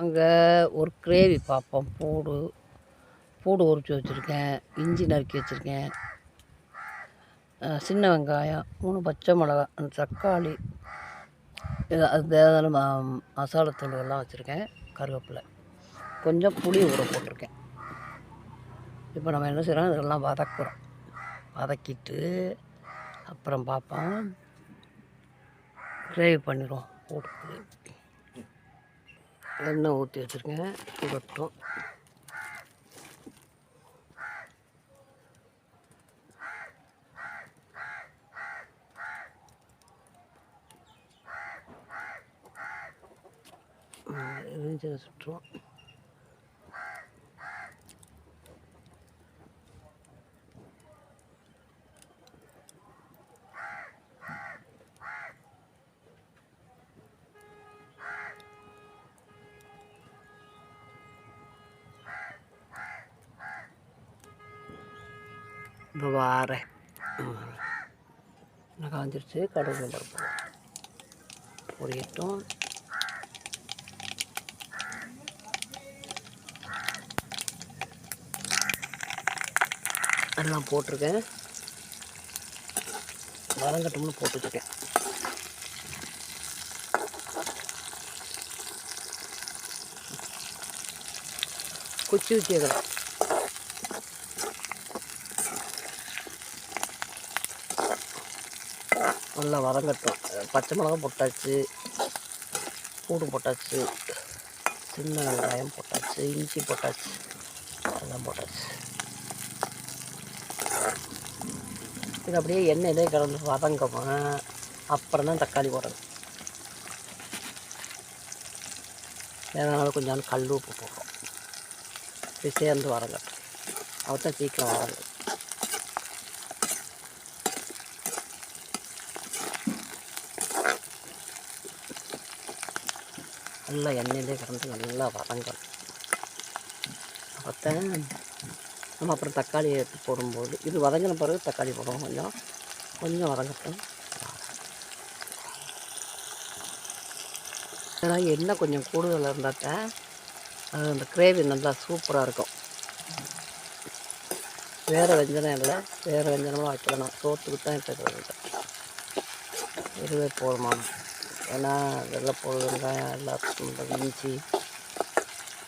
அங்கே ஒரு கிரேவி பார்ப்போம் பூடு பூடு உரித்து வச்சுருக்கேன். இஞ்சி நறுக்கி வச்சுருக்கேன். சின்ன வெங்காயம் மூணு பச்சை மிளகா அந்த தக்காளி இது அது தேவையான ம மசாலா எல்லாம் வச்சுருக்கேன். கருவேப்பிலை. கொஞ்சம் புளி ஊற போட்டிருக்கேன். இப்போ நம்ம என்ன செய்கிறோம் இதெல்லாம் வதக்குறோம். வதக்கிட்டு அப்புறம் பார்ப்போம் கிரேவி பண்ணிடுவோம். போட்டு எண்ணெய் ஊற்றி வச்சுருக்கேன். சுடட்டும் சுற்றுவோம் இப்போ வாரேன். நான் காஞ்சிருச்சு கடுகு பருப்பு பொரியட்டும். எல்லாம் போட்டிருக்கேன். வதங்கட்டும்னு போட்டு வச்சுருக்கேன் குச்சி வச்சு நல்லா வதங்கட்டும். பச்சை மிளகா போட்டாச்சு பூடு போட்டாச்சு சின்ன வெங்காயம் போட்டாச்சு இஞ்சி போட்டாச்சு எல்லாம் போட்டாச்சு. இது அப்படியே எண்ணெயிலே கலந்து வதங்கமா அப்புறம் தான் தக்காளி போடணும் வேணாலும் கொஞ்சம் நாள் கல் உப்பு போடுறோம். சேர்ந்து வதங்கட்டும். அவத்தான் சீக்கிரம் வதங்கும். நல்லா எண்ணெயிலே கலந்து நல்லா வதங்கணும் அப்போத்தான் நம்ம அப்புறம் தக்காளி எடுத்து போடும்போது இது வதங்கின பிறகு தக்காளி போடுவோம் கொஞ்சம் கொஞ்சம் வதங்கட்டும் ஏன்னா எண்ணெய் கொஞ்சம் கூடுதலாக இருந்தாட்ட அது அந்த கிரேவி நல்லா சூப்பராக இருக்கும் வேறு வெஞ்சனம் இல்லை வேறு வெஞ்சனமாக வைக்கலாம் சோத்துக்கு தான் எடுத்துக்கிறது இதுவே போதுமான ஏன்னா வெள்ளைப்பூடு வெங்காயம் எல்லாத்துக்கும் இந்த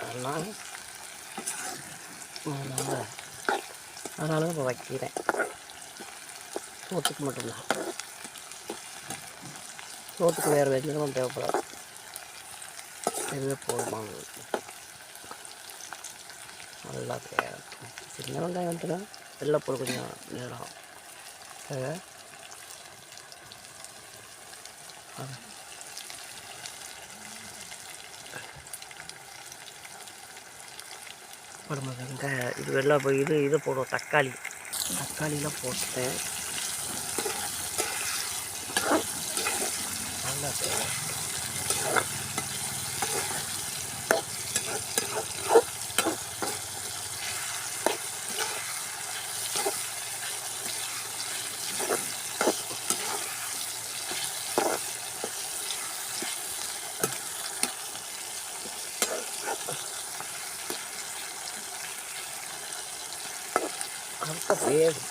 அதனால் அதனால இப்போ வைக்கிறேன். சோத்துக்கு மட்டும்தான். சோத்துக்கு வேறு வெஞ்சனமும் தேவைப்படாது. இதுவே போதுமானது நல்லா வேகட்டும் சின்ன வெங்காயம் வந்துன்னா வெள்ளைப்பூடு கொஞ்சம் நேரம் அது அப்புறமா வெங்காயம் இது வெள்ளை போய் இது இது போடுவோம் தக்காளி. தக்காளிலாம் போட்டேன் நல்லா வேகட்டும்.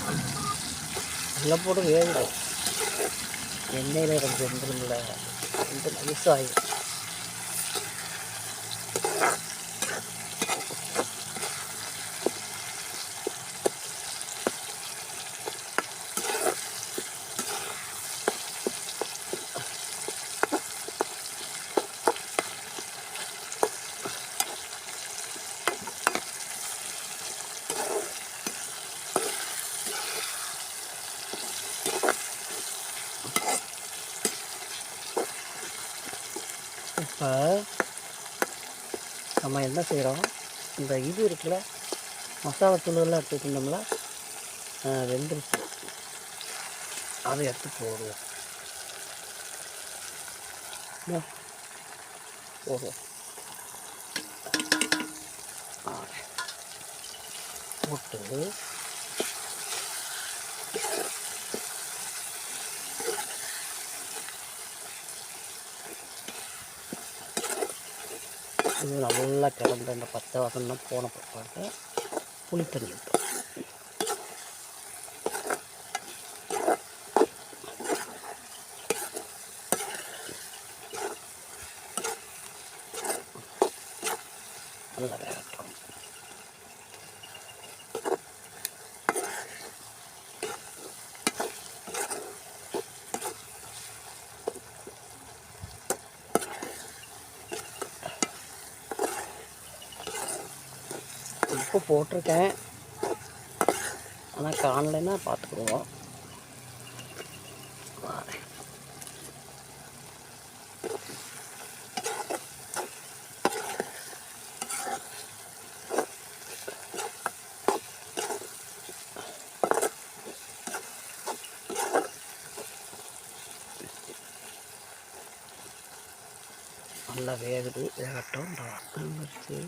அப்போ நல்லா போட்டு வேகும் எண்ணெயில் கொஞ்சம் வெந்துருமில்ல கொஞ்சம் நைஸ் ஆகிடும் இப்போ நம்ம என்ன செய்கிறோம் இந்த இது இருக்குல்ல மசாலா தூளெல்லாம் எடுத்துக்கிட்டோம்ல வெந்துருச்சு. அதை எடுத்து போடுவோம். போட்டு இது நல்லா கிடந்த அந்த பத்து வாசம்லாம் போன பிற்பாடு புளி தண்ணி விட்டோம் நல்லா வேகட்டும். உப்பு போட்டிருக்கேன். ஆனால் காணலைன்னா பார்த்துக்குருவோம் நல்லா வேகுது. வேகட்டும் வந்துருச்சு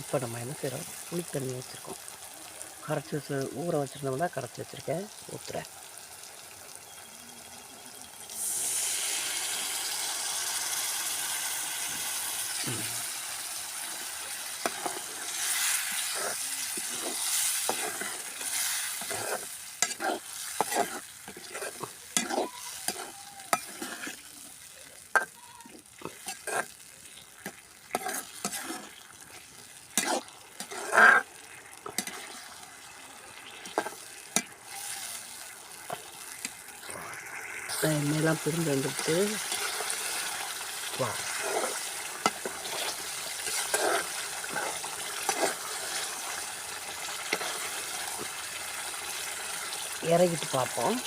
இப்போ நம்ம என்ன செய்கிறோம் புளி தண்ணி வச்சுருக்கோம் கரைச்சி வச்சு ஊற வச்சுருந்தோம்னா கரைச்சி வச்சுருக்கேன். ஊற்றுறேன் எண்ணெயெல்லாம் பிரிஞ்சு வந்துடுச்சு. வா. இறக்கிட்டு பார்ப்போம்.